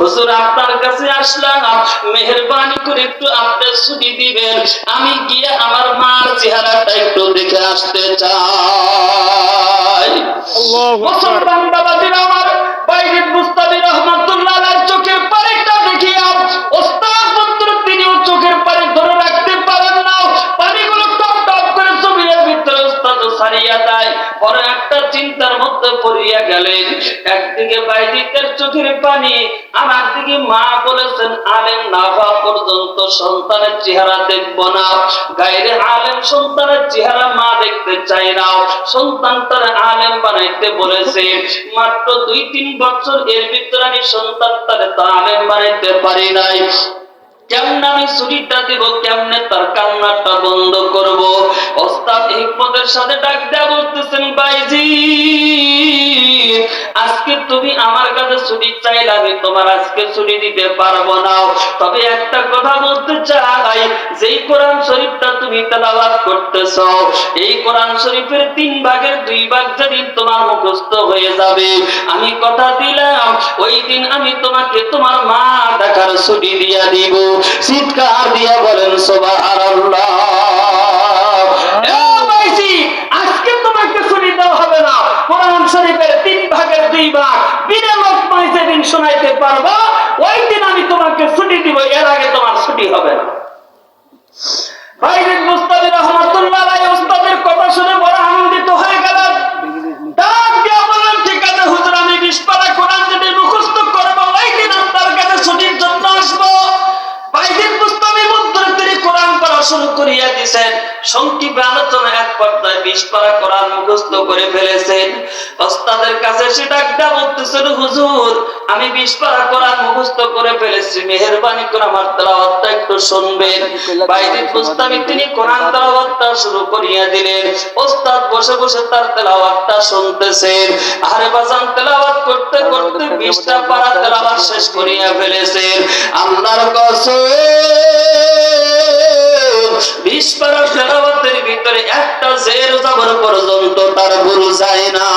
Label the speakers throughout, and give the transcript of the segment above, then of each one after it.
Speaker 1: হুজুর, আপনার কাছে আসলাম মেহরবানি করে একটু আপনি ছুটি দিবেন। আমি গিয়ে আমার মার চেহারাটা একটু দেখে আসতে চাই। পড়িয়া গেলেন। একদিকে বাইদিকের চোখের পানি মা বলেছেন, আলেম না হওয়া পর্যন্ত সন্তানের চেহারা দেখব না। আলেম সন্তানের চেহারা মা দেখতে না। সন্তান আলেম বানাইতে বলেছে। মাত্র দুই তিন বছর এর ভিতরে আমি সন্তান তার আলেম বানাইতে পারি নাই। কেমনে আমি ছুটিটা দিব, কেমনে তার কান্নাটা বন্ধ হিকমতের সাথে ডাক দেয়া বলতেছেন, বাইজি, আজকে তুমি আমার কাছে ছুটি চাইলে আমি তোমার আজকে ছুটি দিতে পারব না। তবে একটা কথা বলতে চাই, যেই কোরআন শরীফটা তুমি করতেছ, এই কোরআন শরীফের তিন ভাগের দুই ভাগ তোমার মুখস্থ হয়ে যাবে। আমি কথা দিলাম, ওই দিন আমি তোমাকে তোমার মা দেখার ছুটি দিয়া দিব। চিৎকার দিয়া বলেন ভাইজি, আজকে তোমাকে ছুটি দেওয়া হবে না কোরআন শরীফের তিন ভাগের দুই ভাগ বিনা লোকমায় যেদিন শোনাইতে পারবা ওই দিন আমি তোমাকে ছুটি দিব এর আগে তোমার ছুটি হবে না। বাইরের মুস্তাদি রহমাতুল্লাহ আলাইহি উস্তাদের কথা শুনে বড় আনন্দিত হয়ে গেলেন ডাক দিয়া বললেন ঠিক আছে হুজুর আমি বিশ পারা কোরআন যদি মুখস্থ করব ওই দিন আপনার কাছে ছুটির জন্য আসব ভাইজিদ মুস্তাদি মধ্যে তিনি কোরআন পড়া শুরু করিয়া দিছেন কাছে মেহেরবানি করে আমার একটু শুনবেন। তিনি কোরআন শুরু করিয়া দিলেন। ওস্তাদ বসে বসে তার তেলাওয়াতটা শুনতেছেন। আরে বাজান তেলাওয়াত করতে করতে বিশটা পারা তেলাওয়াত শেষ করিয়া ফেলেছেন। আল্লাহর কসম, বিশ পারা ভিতরে একটা জের জবর পর্যন্ত তার গুরু যায় না।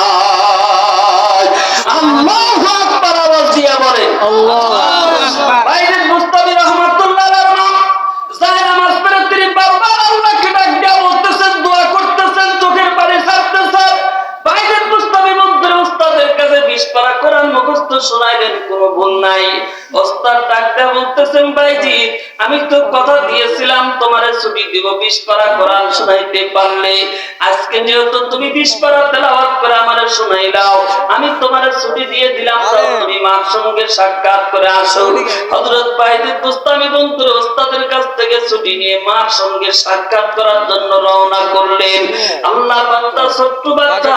Speaker 1: শোনাইলেন কোনো ভুল নাই। ওস্তাদ ডাক দিয়া বলতেছেন ভাইজি আমি তো কথা দিয়েছিলাম তোমারে ছুটি দিব বিশ পারা কোরআন শোনাইতে পারলে। আজকে যেহেতু তুমি বিশ পারা তেলাওয়াত করে আমারে শোনাইলাও আমি তোমারে ছুটি দিয়ে দিলাম তুমি মার সঙ্গে সাক্ষাৎ করে আসো। হযরত বাইজিদ বুস্তামি বন্ধুর ওস্তাদের কাছ থেকে ছুটি নিয়ে মার সঙ্গে সাক্ষাৎ করার জন্য রওনা করলেন। আল্লাহ বান্দা ছোট্ট বাচ্চা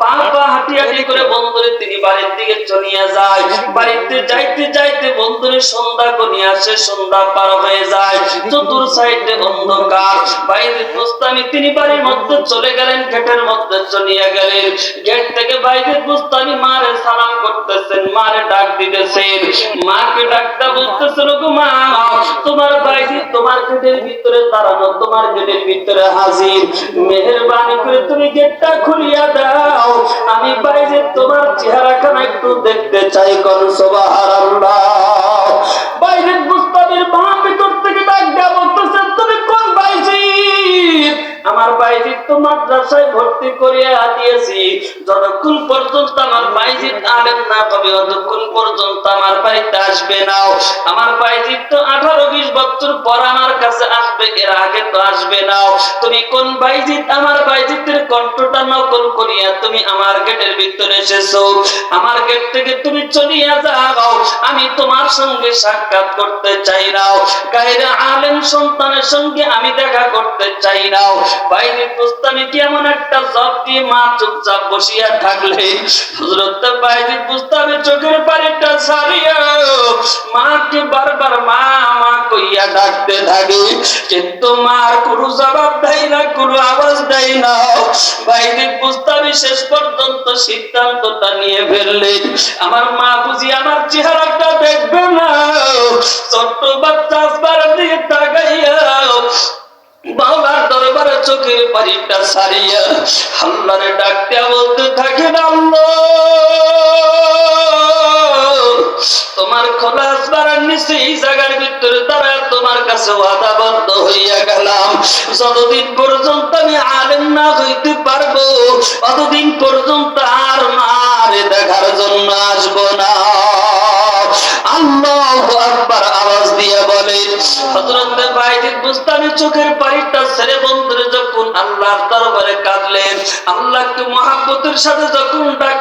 Speaker 1: পা পা হাঁটি হাঁটি করে বন্ধুরে তিনি বাড়ির দিকে চলিয়া যায় বাড়িতে যাইতে যাইতে বন্ধুরে সন্ধ্যা আসে, সন্ধ্যা পার হয়ে যায়। চতুর সাইডে অন্ধকার। বাইরে তিনি বাড়ির মধ্যে চলে গেলেন গেটের মধ্যে চলিয়া গেলেন। গেট থেকে বাইরে মারে সালাম করতেছেন, মারে ডাক দিতেছেন। মাকে বলতেছেন গো মা, তোমার বাইরে, তোমার গেটের ভিতরে দাঁড়ানো, তোমার গেটের ভিতরে হাজির। মেহেরবানি করে তুমি গেটটা খুলিয়া দাও। আমি বাইরে তোমার চেহারাখানা একটু দেখতে চাই কোন সুবহানাল্লাহ মাদ্রাসায় ভর্তি করিয়া দিয়েছি। যতক্ষণ পর্যন্ত আমার বাইজিৎ আলেম না পাবে ততক্ষণ পর্যন্ত আমার বাড়িতে আসবে না। আমার বাইজিৎ তো আঠারো বিশ বছর পর আমার কাছে আসবে, এর আগে তো আসবে না। তুমি কোন বাইজিৎ আমার বাইজিতের কণ্ঠটা নকল করিয়া তুমি আমার গেটের ভিতরে এসেছ। আমার গেট থেকে তুমি চলিয়া যাও, আমি তোমার সঙ্গে সাক্ষাৎ করতে চাই না। গায়ের আলেম সন্তানের সঙ্গে আমি দেখা করতে চাই না। বাইরে বুঝতামি কি এমন একটা জব দিয়ে মা চুপচাপ বসিয়া থাকলে হজরত বাইরে বুঝতামি চোখের পানিটা সারিয়া মাকে বারবার মা মা কইয়া ডাকতে থাকে, কিন্তু মার কোনো জবাব দেয় না, কোনো আওয়াজ দেয় না। বাইরে বুঝতামি শেষ পর্যন্ত সিদ্ধান্তটা নিয়ে ফেললেন আমার মা বুঝি আমার চেহারাটা দেখবে না। ছোট্ট বাচ্চা আসবার দিয়ে তাকাইয়া বাবার দরবারে চোখের পানিটা সারিয়া আল্লাহরে ডাকতে বলতে থাকেন আল্লাহ। ভিতরে তারা তোমার কাছে হইয়া গেলাম। যতদিন পর্যন্ত আমি না হইতে পারব, ততদিন পর্যন্ত আর মারে দেখার জন্য আসব না। আল্লাহ চোখের পানিটা ছেড়ে বন্ধুরে যখন আল্লাহর দরবারে কাঁদলেন, আল্লাহকে মহাব্বতের সাথে যখন ডাক